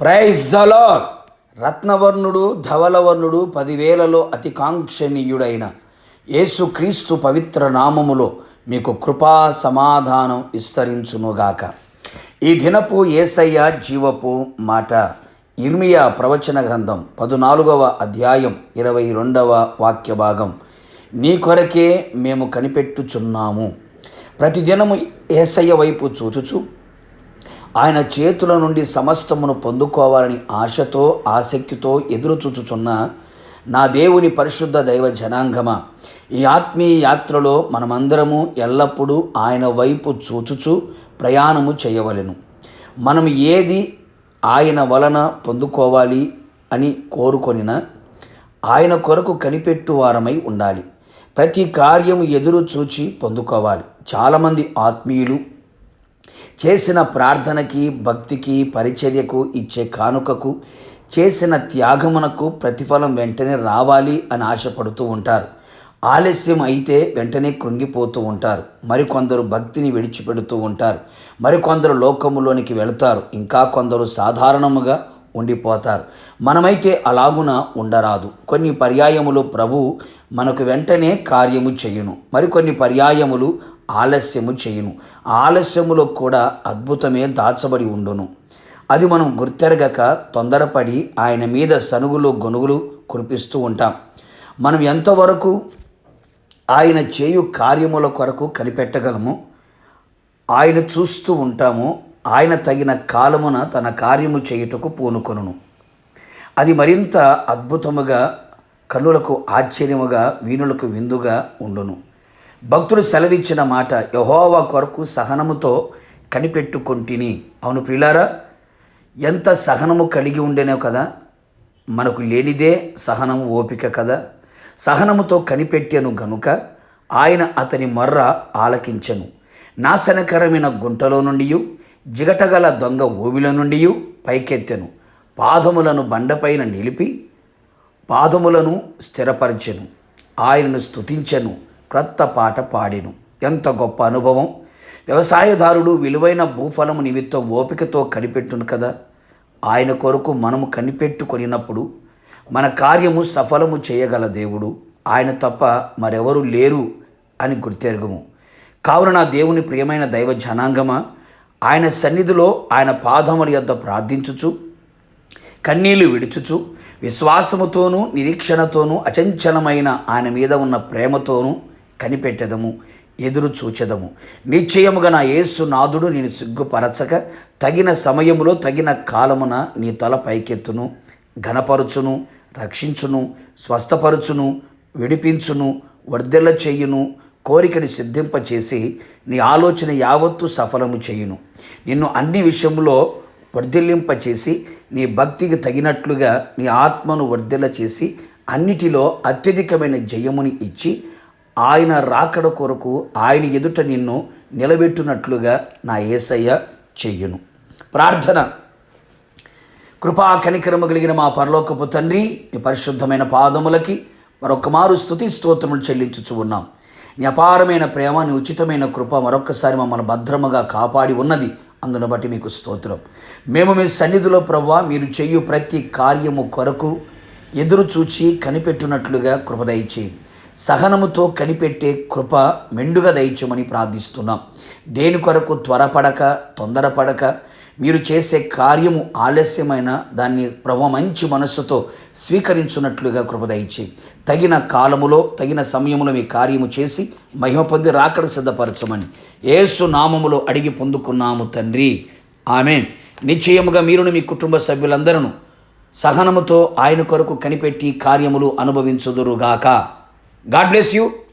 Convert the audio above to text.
Praise దలో రత్నవర్ణుడు ధవలవర్ణుడు పదివేలలో అతి కాంక్షణీయుడైన యేసుక్రీస్తు పవిత్ర నామములో మీకు కృపా సమాధానం విస్తరించునుగాక. ఈ దినపు ఏసయ్య జీవపు మాట ఇర్మియా ప్రవచన గ్రంథం పదునాలుగవ అధ్యాయం ఇరవై రెండవ వాక్య భాగం. నీ కొరకే మేము కనిపెట్టుచున్నాము. ప్రతిదినము ఏసయ్య వైపు చూచుచు ఆయన చేతుల నుండి సమస్తమును పొందుకోవాలని ఆశతో ఆసక్తితో ఎదురుచూచుచున్న నా దేవుని పరిశుద్ధ దైవ జనాంగమ. ఈ ఆత్మీయ యాత్రలో మనమందరము ఎల్లప్పుడూ ఆయన వైపు చూచుచు ప్రయాణము చేయవలెను. మనం ఏది ఆయన వలన పొందుకోవాలి అని కోరుకొనిన ఆయన కొరకు కనిపెట్టు వారమై ఉండాలి. ప్రతి కార్యము ఎదురు చూచి పొందుకోవాలి. చాలామంది ఆత్మీయులు చేసిన ప్రార్థనకి భక్తికి పరిచర్యకు ఇచ్చే కానుకకు చేసిన త్యాగమునకు ప్రతిఫలం వెంటనే రావాలి అని ఆశపడుతూ ఉంటారు. ఆలస్యం అయితే వెంటనే కృంగిపోతూ ఉంటారు. మరికొందరు భక్తిని విడిచిపెడుతూ ఉంటారు. మరికొందరు లోకములోనికి వెళతారు. ఇంకా కొందరు సాధారణముగా ఉండిపోతారు. మనమైతే అలాగున ఉండరాదు. కొన్ని పర్యాయములు ప్రభు మనకు వెంటనే కార్యము చేయును. మరికొన్ని పర్యాయములు ఆలస్యము చేయును. ఆలస్యములో కూడా అద్భుతమే దాచబడి ఉండును. అది మనం గుర్తెరగక తొందరపడి ఆయన మీద సనుగులు గొనుగులు కురిపిస్తూ ఉంటాం. మనం ఎంతవరకు ఆయన చేయు కార్యముల కొరకు కనిపెట్టగలము ఆయన చూస్తూ ఉంటాము ఆయన తగిన కాలమున తన కార్యము చేయుటకు పూనుకొనును. అది మరింత అద్భుతముగా కన్నులకు ఆశ్చర్యముగా వీణులకు విందుగా ఉండును. భక్తుడు సెలవిచ్చిన మాట యహోవా కొరకు సహనముతో కనిపెట్టుకొంటిని. అవును ప్రిలారా ఎంత సహనము కలిగి ఉండేనో కదా మనకు లేనిదే సహనము ఓపిక కదా. సహనముతో కనిపెట్టాను గనుక ఆయన అతని మర్ర ఆలకించను. నాశనకరమైన గుంటలో నుండి జిగటగల దొంగ ఊవిల నుండి పైకెత్తెను. పాదములను బండపైన నిలిపి పాదములను స్థిరపరచెను. ఆయనను స్తుతించెను. క్రొత్త పాట పాడెను. ఎంత గొప్ప అనుభవం. వ్యవసాయదారుడు విలువైన భూఫలము నిమిత్తం ఓపికతో కనిపెట్టును కదా. ఆయన కొరకు మనము కనిపెట్టుకొనినప్పుడు మన కార్యము సఫలము చేయగల దేవుడు. ఆయన తప్ప మరెవరు లేరు అని గుర్తెరుగుము. కావున నా దేవుని ప్రియమైన దైవ జనాంగమా ఆయన సన్నిధిలో ఆయన పాదముల యొద్ద ప్రార్థించుచు కన్నీళ్ళు విడుచుచు విశ్వాసముతోనూ నిరీక్షణతోనూ అచంచలమైన ఆయన మీద ఉన్న ప్రేమతోనూ కనిపెట్టెదము ఎదురు చూచెదము. నిశ్చయముగా నా యేసు నాదుడు నేను సిగ్గుపరచక తగిన సమయములో తగిన కాలమున నీ తల పైకెత్తును ఘనపరుచును రక్షించును స్వస్థపరుచును విడిపించును వర్ధెల చేయును కోరికని సిద్ధింపచేసి నీ ఆలోచన యావత్తు సఫలము చేయును. నిన్ను అన్ని విషయంలో వర్ధిల్లింపచేసి నీ భక్తికి తగినట్లుగా నీ ఆత్మను వర్ధిల్ల చేసి అన్నిటిలో అత్యధికమైన జయముని ఇచ్చి ఆయన రాకడ కొరకు ఆయన ఎదుట నిన్ను నిలబెట్టునట్లుగా నా ఏసయ్య చెయ్యును ప్రార్థన. కృపా కనికరము కలిగిన మా పరలోకపు తండ్రి నీ పరిశుద్ధమైన పాదములకి మరొక మారు స్థుతి స్తోత్రములు చెల్లించుచు ఉన్నాం. నీ అపారమైన ప్రేమ నీ ఉచితమైన కృప మరొక్కసారి మమ్మల్ని భద్రముగా కాపాడి ఉన్నది. అందును బట్టి మీకు స్తోత్రం. మేము మీ సన్నిధిలో ప్రభా మీరు చెయ్యు ప్రతి కార్యము కొరకు ఎదురు చూచి కనిపెట్టినట్లుగా కృపదయచేయండి సహనముతో కనిపెట్టే కృప మెండుగా దయచమని ప్రార్థిస్తున్నాం. దేని కొరకు త్వరపడక తొందరపడక మీరు చేసే కార్యము ఆలస్యమైన దాన్ని ప్రభు మంచి మనస్సుతో స్వీకరించున్నట్లుగా కృపదయించి తగిన కాలములో తగిన సమయములో మీ కార్యము చేసి మహిమ పొంది రాకడ సిద్ధపరచమని ఏసు నామములో అడిగి పొందుకున్నాము తండ్రి. ఆమెన్. నిశ్చయముగా మీరును మీ కుటుంబ సభ్యులందరూ సహనముతో ఆయన కొరకు కనిపెట్టి కార్యములు అనుభవించుదురుగాక. God bless you.